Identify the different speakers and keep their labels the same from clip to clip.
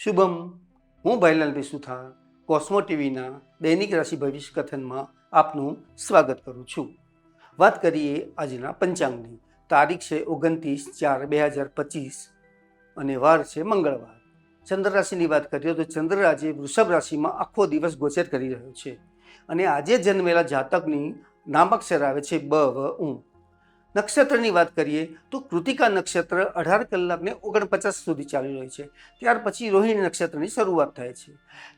Speaker 1: શુભમ, હું ભાઈલાલ વિસુથા કોસ્મો ટીવીના દૈનિક રાશિ ભવિષ્ય કથનમાં આપનું સ્વાગત કરું છું. વાત કરીએ આજના પંચાંગની. તારીખ છે ઓગણત્રીસ ચાર બે હજાર પચીસ અને વાર છે મંગળવાર. ચંદ્ર રાશિની વાત કરીએ તો ચંદ્ર આજે વૃષભ રાશિમાં આખો દિવસ ગોચર કરી રહ્યો છે અને આજે જન્મેલા જાતકની નામાક્ષર આવે છે બ, વ, ઉ. નક્ષત્રની વાત કરીએ તો કૃતિકા નક્ષત્ર અઢાર કલાકને ઓગણપચાસ સુધી ચાલી રહ્યું છે. ત્યાર પછી રોહિણી નક્ષત્રની શરૂઆત થાય છે.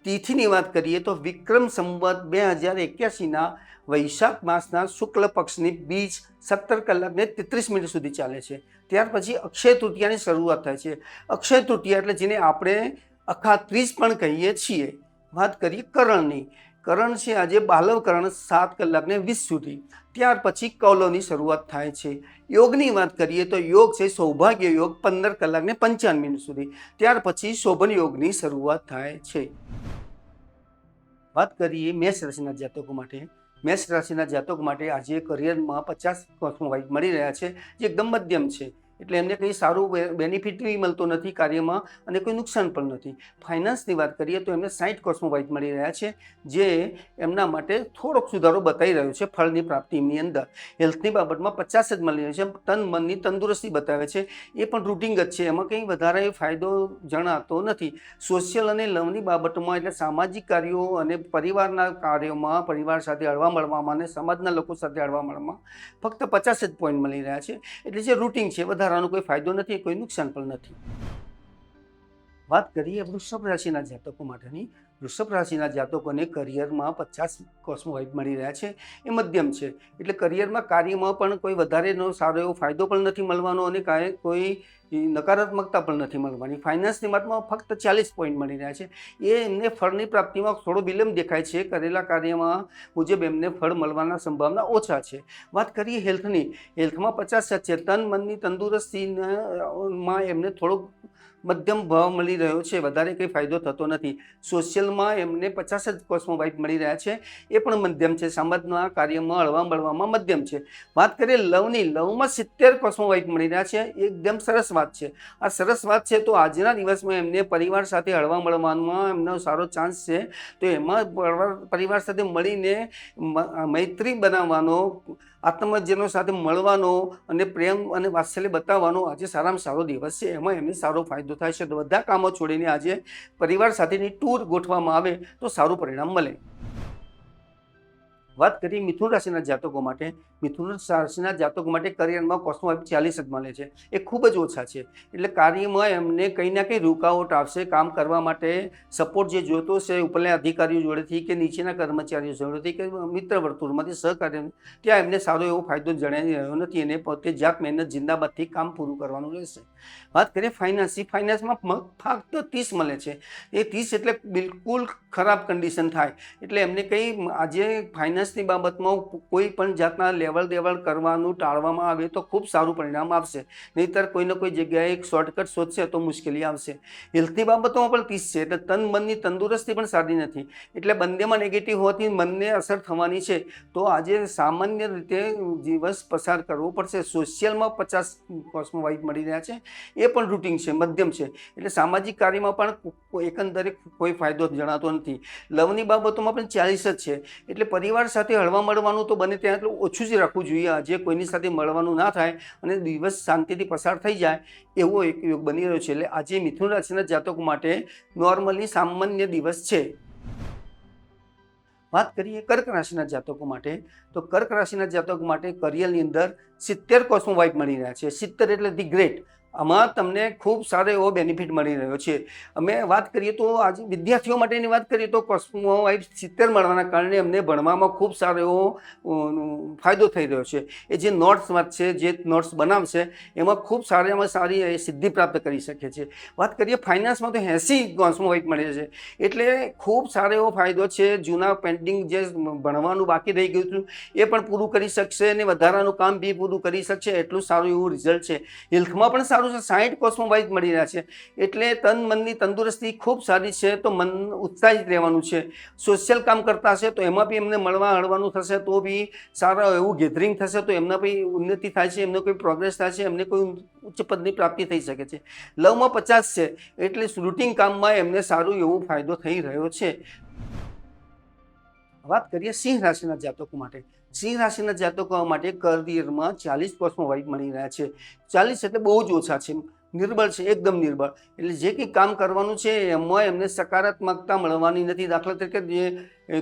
Speaker 1: તિથિની વાત કરીએ તો વિક્રમ સંવત બે હજાર એક્યાસીના વૈશાખ માસના શુક્લ પક્ષની બીજ સત્તર કલાકને તેત્રીસ મિનિટ સુધી ચાલે છે. ત્યાર પછી અક્ષય તૃતીયાની શરૂઆત થાય છે. અક્ષય તૃતીયા એટલે જેને આપણે અખા ત્રીજ પણ કહીએ છીએ. વાત કરીએ કરણની. કરણ છે, આજે બાલવ કરણ સાત કલાકને વીસ સુધી. ત્યાર પછી કૌલોની શરૂઆત થાય છે. યોગની વાત કરીએ તો યોગ છે, સૌભાગ્ય યોગ પંદર કલાકને પંચાવન મિનિટ સુધી. ત્યાર પછી શોભન યોગની શરૂઆત થાય છે. વાત કરીએ મેષ રાશિના જાતકો માટે. મેષ રાશિના જાતકો માટે આજે કરિયરમાં પચાસ મળી રહ્યા છે, જે એકદમ મધ્યમ છે. એટલે એમને કંઈ સારું બેનિફિટ બી મળતો નથી કાર્યમાં અને કોઈ નુકસાન પણ નથી. ફાઇનાન્સની વાત કરીએ તો એમને સાઠ કોસ્મો વાઇટ મળી રહ્યા છે, જે એમના માટે થોડોક સુધારો બતાવી રહ્યો છે ફળની પ્રાપ્તિની અંદર. હેલ્થની બાબતમાં પચાસ જ મળી રહ્યો છે તન મનની તંદુરસ્તી બતાવે છે. એ પણ રૂટિંગ જ છે, એમાં કંઈ વધારે ફાયદો જણાતો નથી. સોશિયલ અને લવની બાબતમાં એટલે સામાજિક કાર્યો અને પરિવારના કાર્યોમાં પરિવાર સાથે હળવા મળવામાં અને સમાજના લોકો સાથે હળવા મળવામાં ફક્ત પચાસ જ પોઈન્ટ મળી રહ્યા છે. એટલે જે રૂટિંગ છે વધારાનો કોઈ ફાયદો નથી કોઈ નુકસાન પણ નથી. વાત કરીએ વૃષભ રાશિના જાતકો માટેની. વૃષભ રાશિના જાતકોને કરિયરમાં પચાસ કોસ્મોવાઇટ મળી રહ્યા છે. એ મધ્યમ છે. એટલે કરિયરમાં કાર્યમાં પણ કોઈ વધારેનો સારો એવો ફાયદો પણ નથી મળવાનો અને કાંઈ કોઈ નકારાત્મકતા પણ નથી મળવાની. ફાઇનાન્સની વાતમાં ફક્ત ચાલીસ પોઈન્ટ મળી રહ્યા છે. એ એમને ફળની પ્રાપ્તિમાં થોડો વિલંબ દેખાય છે. કરેલા કાર્યમાં મુજબ એમને ફળ મળવાના સંભાવના ઓછા છે. વાત કરીએ હેલ્થની હેલ્થમાં પચાસ છે તન મનની તંદુરસ્તીમાં એમને થોડોક મધ્યમ ભાવ મળી રહ્યો છે. વધારે કંઈ ફાયદો થતો નથી. સોશિયલમાં એમને પચાસ જ કોસ્મો વાઇફ મળી રહ્યા છે. એ પણ મધ્યમ છે. સમાજના કાર્યમાં હળવા મળવામાં મધ્યમ છે. વાત કરીએ લવની, લવમાં સિત્તેર કોસ્મો વાઇફ મળી રહ્યા છે. એકદમ સરસ વાત છે. આ સરસ વાત છે તો આજના દિવસમાં એમને પરિવાર સાથે હળવા મળવામાં એમનો સારો ચાન્સ છે. તો એમાં પરિવાર- સાથે મળીને મૈત્રી બનાવવાનો આત્મજનો સાથે મળવાનો અને પ્રેમ અને વાત્સલ્ય બતાવવાનો આજે સારામાં સારો દિવસ છે. એમાં એમને સારો ફાયદો થાય છે. બધા કામો છોડીને આજે પરિવાર સાથેની ટૂર ગોઠવામાં આવે તો સારું પરિણામ મળે. વાત કરીએ મિથુન રાશિના જાતકો માટે. મિથુન રાશિના જાતકો માટે કરિયરમાં કોસ્મો ચાલીસ જ મળે છે. એ ખૂબ જ ઓછા છે. એટલે કાર્યમાં એમને કંઈ ના કંઈ રૂકાવટ આવશે કામ કરવા માટે સપોર્ટ જે જોતો છે ઉપરના અધિકારીઓ જોડેથી કે નીચેના કર્મચારીઓ જોડેથી કે મિત્ર વર્તુળમાંથી સહકાર્ય ત્યાં એમને સારો એવો ફાયદો જણાવી રહ્યો નથી. અને પોતે જાત મહેનત જિંદાબાદથી કામ પૂરું કરવાનું રહેશે. વાત કરીએ ફાઇનાન્સની ફાઇનાન્સમાં ફક્ત ત્રીસ મળે છે. એ ત્રીસ એટલે બિલકુલ ખરાબ કન્ડિશન થાય. એટલે એમને કંઈ આજે ફાઇનાન્સની બાબતમાં કોઈ પણ જાતના લેવલ દેવલ કરવાનું ટાળવામાં આવે તો ખૂબ સારું પરિણામ આવશે. નહીંતર કોઈને કોઈ જગ્યાએ એક શોર્ટકટ શોધશે તો મુશ્કેલી આવશે. હેલ્થની બાબતોમાં પણ ત્રીસ છે, એટલે તન મનની તંદુરસ્તી પણ સારી નથી. એટલે બંનેમાં નેગેટિવ હોવાથી મનને અસર થવાની છે. તો આજે સામાન્ય રીતે દિવસ પસાર કરવો પડશે. સોશિયલમાં પચાસ કોસ્મો વાઇફ મળી રહ્યા છે. એ પણ રૂટિન છે, મધ્યમ છે. એટલે સામાજિક કાર્યમાં પણ એકંદરે કોઈ ફાયદો જણાતો નથી. લવની બાબતોમાં પણ ચાલીસ જ છે. એટલે પરિવાર સાથે હળવા મળવાનું તો બને ત્યાં એટલું ઓછું જ રાખવું જોઈએ. આજે કોઈની સાથે મળવાનું ના થાય અને દિવસ શાંતિથી પસાર થઈ જાય, એવો એક યોગ બની રહ્યો છે. એટલે આજે મિથુન રાશિના જાતકો માટે નોર્મલી સામાન્ય દિવસ છે. વાત કરીએ કર્ક રાશિના જાતકો માટે, તો કર્ક રાશિના જાતકો માટે કરિયરની અંદર સિત્તેર કોસ્મો વાઇફ મળી રહ્યા છે. સિત્તેર એટલે ધી ગ્રેટ આમાં તમને ખૂબ સારો એવો બેનિફિટ મળી રહ્યો છે. અમે વાત કરીએ તો આજે વિદ્યાર્થીઓ માટેની વાત કરીએ તો કોસ્મો વાઇફ સિત્તેર મળવાના કારણે અમને ભણવામાં ખૂબ સારો એવો ફાયદો થઈ રહ્યો છે. એ જે નોટ્સ છે, જે નોટ્સ બનાવશે, એમાં ખૂબ સારામાં સારી એ સિદ્ધિ પ્રાપ્ત કરી શકે છે. વાત કરીએ ફાઇનાન્સમાં તો એંસી કોસ્મો વાઇફ મળે છે. એટલે ખૂબ સારો એવો ફાયદો છે. જૂના પેન્ટિંગ જે ભણવાનું બાકી રહી ગયું હતું, એ પણ પૂરું કરી શકશે અને વધારાનું કામ બી પૂરું કરી શકશે. એટલું સારું એવું રિઝલ્ટ છે. હેલ્થમાં પણ સારું સારું છે, સાહીઠ કોસ્મો વાઇઝ મળી રહ્યા છે. એટલે તન મનની તંદુરસ્તી ખૂબ સારી છે, તો મન ઉત્સાહિત રહેવાનું છે. સોશિયલ કામ કરતા હશે, તો એમાં બી એમને મળવા હળવાનું થશે, તો બી સારા એવું ગેધરિંગ થશે, તો એમના બી ઉન્નતિ થાય છે, એમને કોઈ પ્રોગ્રેસ થાય છે, એમને કોઈ ઉચ્ચ પદની પ્રાપ્તિ થઈ શકે છે. લવમાં પચાસ છે, એટલે રૂટિન કામમાં એમને સારું એવો ફાયદો થઈ રહ્યો છે. વાત કરીએ સિંહ રાશિના જાતકો માટે. સિંહ રાશિના જાતકો માટે કરિયરમાં ચાલીસ વર્ષમાં વાઇફ મળી રહ્યા છે. ચાલીસ એટલે બહુ જ ઓછા છે. નિર્બળ છે, એકદમ નિર્બળ. એટલે જે કંઈ કામ કરવાનું છે, એમાં એમને સકારાત્મકતા મળવાની નથી. દાખલા તરીકે જે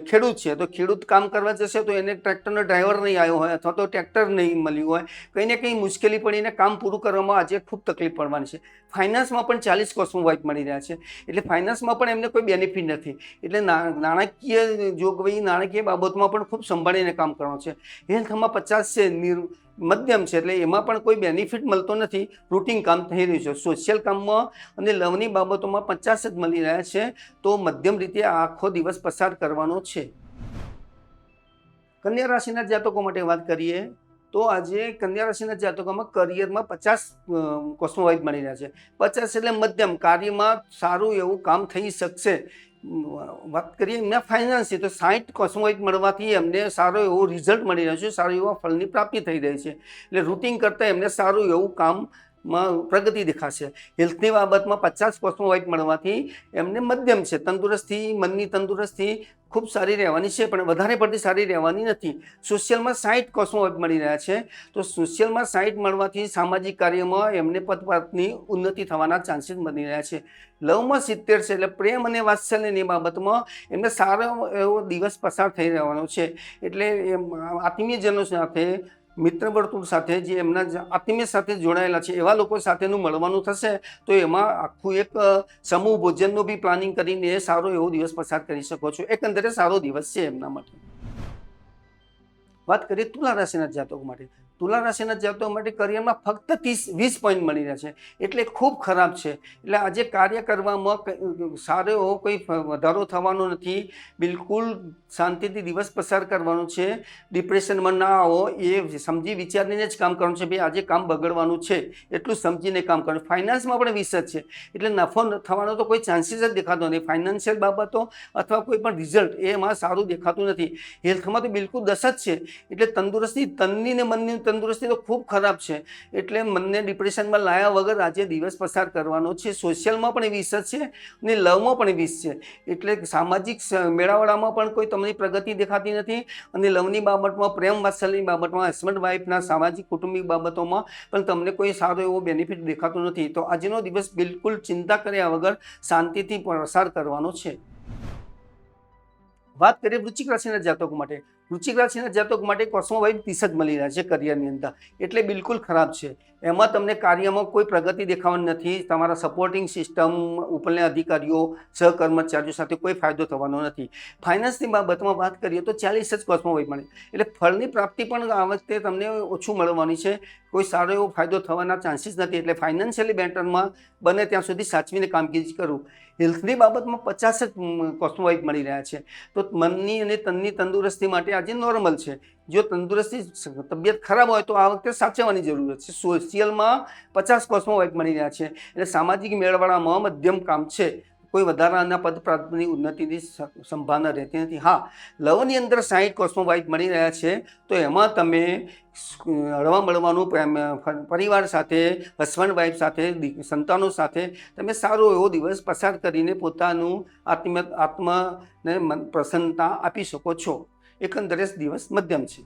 Speaker 1: ખેડૂત છે, તો ખેડૂત કામ કરવા જશે તો એને ટ્રેક્ટરનો ડ્રાઈવર નહીં આવ્યો હોય અથવા તો ટ્રેક્ટર નહીં મળ્યું હોય. કંઈ ને કંઈ મુશ્કેલી પડીને કામ પૂરું કરવામાં આજે ખૂબ તકલીફ પડવાની છે. ફાઇનાન્સમાં પણ ચાલીસ કોર્સમાં વાઇફ મળી રહ્યા છે. એટલે ફાઇનાન્સમાં પણ એમને કોઈ બેનિફિટ નથી. એટલે નાણાકીય જોગવાઈ, નાણાકીય બાબતમાં પણ ખૂબ સંભાળીને કામ કરવાનું છે. હેલ્થમાં પચાસ છે, નિર મધ્યમ છે એટલે એમાં પણ કોઈ બેનિફિટ મળતો નથી. રૂટિન કામ થઈ રહ્યું છે. સોશિયલ કામમાં અને લવની બાબતોમાં પચાસ જ મળી રહ્યા છે. તો મધ્યમ રીતે આખો દિવસ પસાર કરવાનો છે. કન્યા રાશિના જાતકો માટે વાત કરીએ, તો આજે કન્યા રાશિના જાતકોમાં કરિયરમાં પચાસ કોસ્મોવાઇઝ મળી રહ્યા છે. પચાસ એટલે મધ્યમ. કાર્યમાં સારું એવું કામ થઈ શકશે. વાત કરીએ એમના ફાઇનાન્સથી તો સાઠ કોસ્મોઇટ મળવાથી એમને સારો એવો રિઝલ્ટ મળી રહ્યો છે, સારું એવા ફળની પ્રાપ્તિ થઈ રહી છે. એટલે રૂટિન કરતાં એમને સારું એવું કામમાં પ્રગતિ દેખાશે. હેલ્થની બાબતમાં પચાસ કોસ્મોવાઇટ મળવાથી એમને મધ્યમ છે, તંદુરસ્તી, મનની તંદુરસ્તી ખૂબ સારી રહેવાની છે, પણ વધારે પડતી સારી રહેવાની નથી. સોશિયલમાં સાઠ વેબ મળી રહ્યા છે. તો સોશિયલમાં સાઠ મળવાથી સામાજિક કાર્યમાં એમને પદપાતની ઉન્નતિ થવાના ચાન્સીસ બની રહ્યા છે. લવમાં સિત્તેર છે એટલે પ્રેમ અને વાત્સલ્યની બાબતમાં એમને સારો એવો દિવસ પસાર થઈ રહેવાનો છે. એટલે આત્મીયજનો સાથે મિત્ર વર્તુળ સાથે જે એમના આત્મીય સાથે જોડાયેલા છે, એવા લોકો સાથેનું મળવાનું થશે, તો એમાં આખું એક સમૂહ ભોજનનું બી પ્લાનિંગ કરીને સારો એવો દિવસ પસાર કરી શકો છો. એકંદરે સારો દિવસ છે એમના માટે. વાત કરીએ તુલા રાશિના જાતકો માટે. તુલા રાશિના જાતકો માટે કરિયરમાં ફક્ત ત્રીસ, વીસ પોઈન્ટ મળી રહ્યા છે. એટલે ખૂબ ખરાબ છે. એટલે આજે કાર્ય કરવામાં સારો એવો કોઈ વધારો થવાનો નથી. બિલકુલ શાંતિથી દિવસ પસાર કરવાનો છે. ડિપ્રેશનમાં ના આવો. એ સમજી વિચારીને જ કામ કરવાનું છે. ભાઈ, આજે કામ બગડવાનું છે. એટલું સમજીને કામ કરવાનું. ફાઇનાન્સમાં પણ વિષ છે. એટલે નફો થવાનો તો કોઈ ચાન્સીસ જ દેખાતો નથી. ફાઇનાન્શિયલ બાબતો અથવા કોઈ પણ રિઝલ્ટ એમાં સારું દેખાતું નથી. હેલ્થમાં તો બિલકુલ દસ જ છે. એટલે તંદુરસ્તી તનની ને મનની તંદુરસ્તી તો ખૂબ ખરાબ છે. એટલે મનને ડિપ્રેશનમાં લાયા વગર આજે દિવસ પસાર કરવાનો છે. સોશિયલમાં પણ વીસ જ છે અને લવમાં પણ વીસ છે. એટલે સામાજિક મેળાવડામાં પણ કોઈ તમને પ્રગતિ દેખાતી નથી અને લવની બાબતમાં, પ્રેમ વાત્સલ્યની બાબતમાં, હસબન્ડ વાઇફના સામાજિક, કુટુંબિક બાબતોમાં પણ તમને કોઈ સારો એવો બેનિફિટ દેખાતો નથી. તો આજનો દિવસ બિલકુલ ચિંતા કર્યા વગર શાંતિથી પસાર કરવાનો છે. વાત કરીએ વૃશ્ચિક રાશિના જાતકો માટે. વૃશ્ચિક રાશિના જાતક માટે કોસ્મોવાઇઝ ત્રીસ જ મળી રહ્યા છે કરિયરની અંદર. એટલે બિલકુલ ખરાબ છે. એમાં તમને કાર્યમાં કોઈ પ્રગતિ દેખાવાની નથી, તમારા સપોર્ટિંગ સિસ્ટમ ઉપરના અધિકારીઓ, સહકર્મચારીઓ સાથે કોઈ ફાયદો થવાનો નથી. ફાઇનાન્સની બાબતમાં વાત કરીએ તો ચાલીસ જ કોસ્મોવાઇઝ મળે એટલે ફળની પ્રાપ્તિ પણ આ વખતે તમને ઓછું મળવાની છે. કોઈ સારો એવો ફાયદો થવાના ચાન્સીસ નથી. એટલે ફાઇનાન્શિયલી બેટરમાં બને ત્યાં સુધી સાચવીને કામગીરી કરું. હેલ્થની બાબતમાં પચાસ જ કોસ્મોવાઇઝ મળી રહ્યા છે. તો મનની અને તનની તંદુરસ્તી માટે આજે નોર્મલ છે. જો તંદુરસ્તી તબિયત ખરાબ હોય તો આ વખતે સાચવવાની જરૂરત છે. સોશિયલમાં પચાસ કોર્સમાં વાઇફ મળી રહ્યા છે. એટલે સામાજિક મેળવડામાં મધ્યમ કામ છે. કોઈ વધારાના પદ પ્રાપ્તની ઉન્નતિની સંભાવના રહેતી નથી. હા, લવની અંદર સાહીઠ કોર્સમાં વાઇફ મળી રહ્યા છે. તો એમાં તમે હળવા મળવાનું પરિવાર સાથે હસબન્ડ વાઈફ સાથે સંતાનો સાથે તમે સારો એવો દિવસ પસાર કરીને પોતાનું આત્મ આત્મને પ્રસન્નતા આપી શકો છો. એકંદરે દિવસ મધ્યમ છે.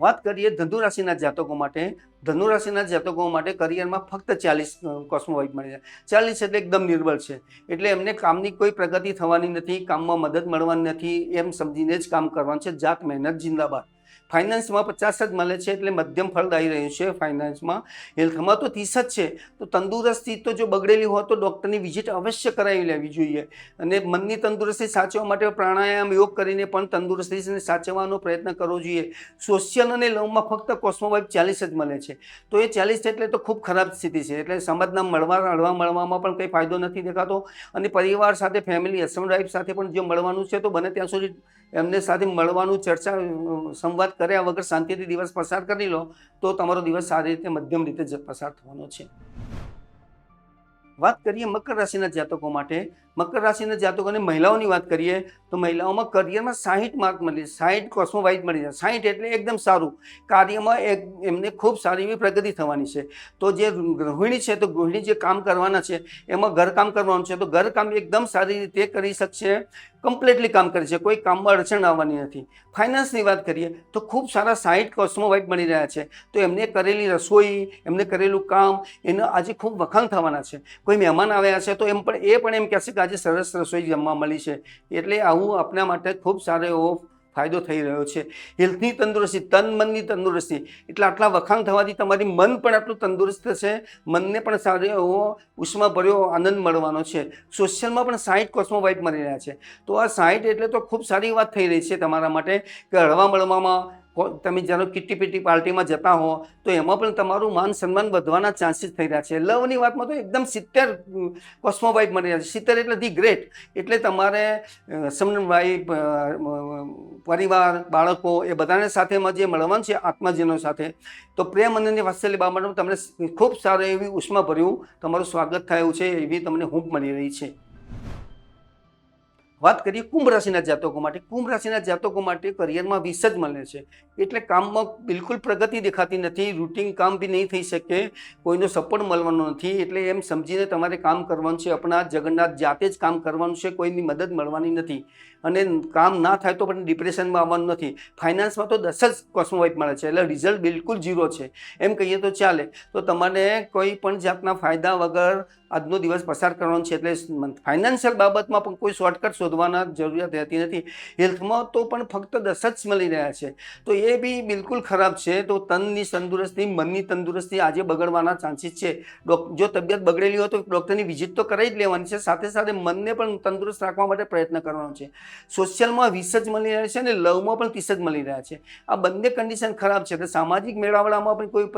Speaker 1: વાત કરીએ ધનુ રાશિના જાતકો માટે. ધનુ રાશિના જાતકો માટે કરિયરમાં ફક્ત ચાલીસ કોસ્મોવાઇફ મળી છે. ચાલીસ એટલે એકદમ નિર્બળ છે. એટલે એમને કામની કોઈ પ્રગતિ થવાની નથી, કામમાં મદદ મળવાની નથી, એમ સમજીને જ કામ કરવાનું છે. જાત મહેનત, જિંદાબાદ. ફાઇનાન્સમાં પચાસ જ મળે છે એટલે મધ્યમ ફળદાયી રહ્યું છે ફાઇનાન્સમાં હેલ્થમાં તો ત્રીસ જ છે. તો તંદુરસ્તી તો જો બગડેલી હોય તો ડૉક્ટરની વિઝિટ અવશ્ય કરાવી લેવી જોઈએ. અને મનની તંદુરસ્તી સાચવવા માટે પ્રાણાયામ યોગ કરીને પણ તંદુરસ્તીને સાચવવાનો પ્રયત્ન કરવો જોઈએ. સોશિયલ અને લવમાં ફક્ત કોસ્મોવાઇફ ચાલીસ જ મળે છે. તો એ ચાલીસ એટલે તો ખૂબ ખરાબ સ્થિતિ છે. એટલે સમાજના મળવા, હળવા મળવામાં પણ કંઈ ફાયદો નથી દેખાતો. અને પરિવાર સાથે ફેમિલી હસબન્ડ વાઈફ સાથે પણ જો મળવાનું છે તો બને ત્યાં સુધી એમને સાથે મળવાનું ચર્ચા સંવાદ કર્યા વગર શાંતિથી દિવસ પસાર કરી લો, તો તમારો દિવસ સારી રીતે મધ્યમ રીતે પસાર થવાનો છે. વાત કરીએ મકર રાશિના જાતકો માટે મકર રાશિના જાતકોને મહિલાઓની વાત કરીએ તો મહિલાઓમાં કરિયરમાં સાહીઠ માર્ક મળી સાહીઠ કોસ્મોવાઇઝ મળી જાય સાહીઠ એટલે એકદમ સારું. કાર્યમાં એક એમને ખૂબ સારી એવી પ્રગતિ થવાની છે. તો જે ગૃહિણી છે, તો ગૃહિણી જે કામ કરવાના છે, એમાં ઘરકામ કરવાનું છે, તો ઘરકામ એકદમ સારી રીતે કરી શકશે. કમ્પ્લીટલી કામ કરે છે. કોઈ કામમાં અડચણ આવવાની નથી. ફાઇનાન્સની વાત કરીએ તો ખૂબ સારા સાહીઠ કોસ્મોવાઇઝ મળી રહ્યા છે. તો એમને કરેલી રસોઈ, એમને કરેલું કામ, એનો આજે ખૂબ વખાણ થવાના છે. કોઈ મહેમાન આવ્યા છે, તો એમ પણ એ પણ એમ કહેશે કે આજે સરસ રસોઈ જમવા મળી છે. એટલે આવું આપણા માટે ખૂબ સારો એવો ફાયદો થઈ રહ્યો છે. હેલ્થની તંદુરસ્તી, તન મનની તંદુરસ્તી. એટલે આટલા વખાણ થવાથી તમારી મન પણ આટલું તંદુરસ્ત છે મનને પણ સારો એવો ઉષ્માભર્યો આનંદ મળવાનો છે. સોશિયલમાં પણ સાહીઠ કોસ્મો વાઇફ મળી રહ્યા છે. તો આ સાહીઠ એટલે તો ખૂબ સારી વાત થઈ રહી છે તમારા માટે કે હળવા મળવામાં તમે જ્યારે કિટ્ટી પીટી પાર્ટીમાં જતા હો, તો એમાં પણ તમારું માન સન્માન વધવાના ચાન્સીસ થઈ રહ્યા છે. લવની વાતમાં તો એકદમ સિત્તેર કોસ્મો વાઇફ મળી રહ્યા છે. સિત્તેર એટલે ધી ગ્રેટ એટલે તમારે સમન વાઇફ પરિવાર, બાળકો એ બધાને સાથેમાં જે મળવાનું છે, આત્માજીનો સાથે, તો પ્રેમ અને વાત્સલ્ય બાબતમાં તમને ખૂબ સારું એવી ઉષ્માભર્યું તમારું સ્વાગત થયું છે, એવી તમને હૂંફ મળી રહી છે. વાત કરીએ કુંભ રાશિના જાતકો માટે. કુંભ રાશિના જાતકો માટે કરિયરમાં વિષ જ મળે છે. એટલે કામમાં બિલકુલ પ્રગતિ દેખાતી નથી. રૂટિન કામ બી નહીં થઈ શકે. કોઈનો સપોર્ટ મળવાનો નથી. એટલે એમ સમજીને તમારે કામ કરવાનું છે. આપણા જગન્નાથ જાતે જ કામ કરવાનું છે. કોઈની મદદ મળવાની નથી. અને કામ ના થાય તો પણ ડિપ્રેશનમાં આવવાનું નથી. ફાઇનાન્સમાં તો દસ જ કોસ્મોવાઇફ મળે છે. એટલે રિઝલ્ટ બિલકુલ ઝીરો છે. એમ કહીએ તો ચાલે. તો તમારે કોઈ પણ જાતના ફાયદા વગર આજનો દિવસ પસાર કરવાનો છે. એટલે ફાઇનાન્શિયલ બાબતમાં પણ કોઈ શોર્ટકટ શોધવાના જરૂરિયાત રહેતી નથી. હેલ્થમાં તો પણ ફક્ત દસ જ મળી રહ્યા છે. તો એ બી બિલકુલ ખરાબ છે. તો તનની તંદુરસ્તી, મનની તંદુરસ્તી આજે બગડવાના ચાન્સીસ છે. જો તબિયત બગડેલી હોય તો ડૉક્ટરની વિઝિટ તો કરાવી જ લેવાની છે. સાથે સાથે મનને પણ તંદુરસ્ત રાખવા માટે પ્રયત્ન કરવાનો છે. સોશિયલમાં વીસ જ મળી રહ્યા છે અને લવમાં પણ ત્રીસ જ મળી રહ્યા છે. આ બંને કન્ડિશન ખરાબ છે. એટલે સામાજિક મેળાવડામાં પણ કોઈ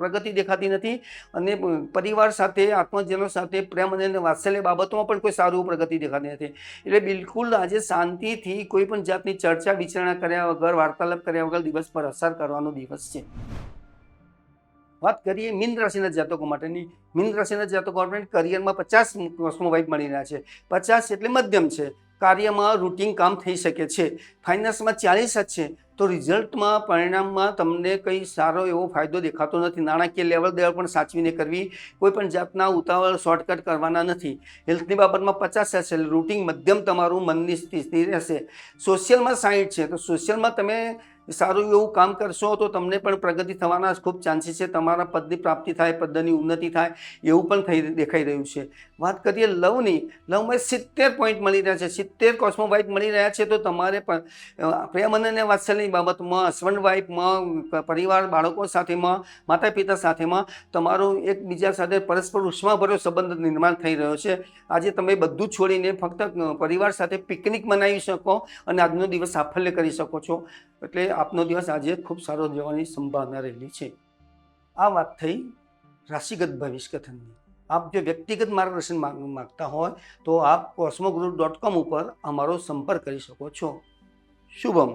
Speaker 1: પ્રગતિ દેખાતી નથી અને પરિવાર સાથે, આત્મજનો સાથે, પ્રેમ અને વાત્સલ્ય બાબતોમાં પણ કોઈ સારું પ્રગતિ દેખાતી નથી. એટલે બિલકુલ, આજે શાંતિથી કોઈ પણ જાતની ચર્ચા વિચારણા કર્યા વગર, વાર્તાલાપ કર્યા વગર દિવસ પર અસર કરવાનો દિવસ છે. વાત કરીએ મીન રાશિના જાતકો માટેની. મીન રાશિના જાતકો આપણે કરિયરમાં પચાસ વર્ષનો વાઇફ મળી રહ્યા છે. પચાસ એટલે મધ્યમ છે. કાર્યમાં રૂટિન કામ થઈ શકે છે. ફાઇનાન્સમાં ચાલીસ જ છે. તો રિઝલ્ટમાં, પરિણામમાં તમને કંઈ સારો એવો ફાયદો દેખાતો નથી. નાણાકીય લેવલ દેવલ પણ સાચવીને કરવી, કોઈ પણ જાતના ઉતાવળ, શોર્ટકટ કરવાના નથી. હેલ્થની બાબતમાં પચાસ હશે, રૂટિન મધ્યમ તમારું મનની સ્થિતિ રહેશે. સોશિયલમાં સાઈઠ છે, તો સોશિયલમાં તમે સારું એવું કામ કરશો તો તમને પણ પ્રગતિ થવાના ખૂબ ચાન્સીસ છે. તમારા પદની પ્રાપ્તિ થાય, પદની ઉન્નતિ થાય એવું પણ થઈ દેખાઈ રહ્યું છે. વાત કરીએ લવની, લવમાં સિત્તેર પોઈન્ટ મળી રહ્યા છે. સિત્તેર કોસ્મો વાઇફ મળી રહ્યા છે તો તમારે પણ પ્રેમ અને વાત્સલ્યની બાબતમાં, હસબન્ડ વાઇફમાં પરિવાર, બાળકો સાથેમાં માતા પિતા સાથેમાં તમારું એકબીજા સાથે પરસ્પર ઉષ્માભર્યો સંબંધ નિર્માણ થઈ રહ્યો છે. આજે તમે બધું છોડીને ફક્ત પરિવાર સાથે પિકનિક મનાવી શકો અને આજનો દિવસ સાફલ્ય કરી શકો છો. એટલે આપનો દિવસ આજે ખૂબ સારો જવાની સંભાવના રહેલી છે. આ વાત થઈ રાશિગત ભવિષ્ય કથનની આપ જો વ્યક્તિગત માર્ગદર્શન માગતા હોય તો આપ કોસ્મોગ્રુપ ડોટ કોમ ઉપર અમારો સંપર્ક કરી શકો છો. શુભમ.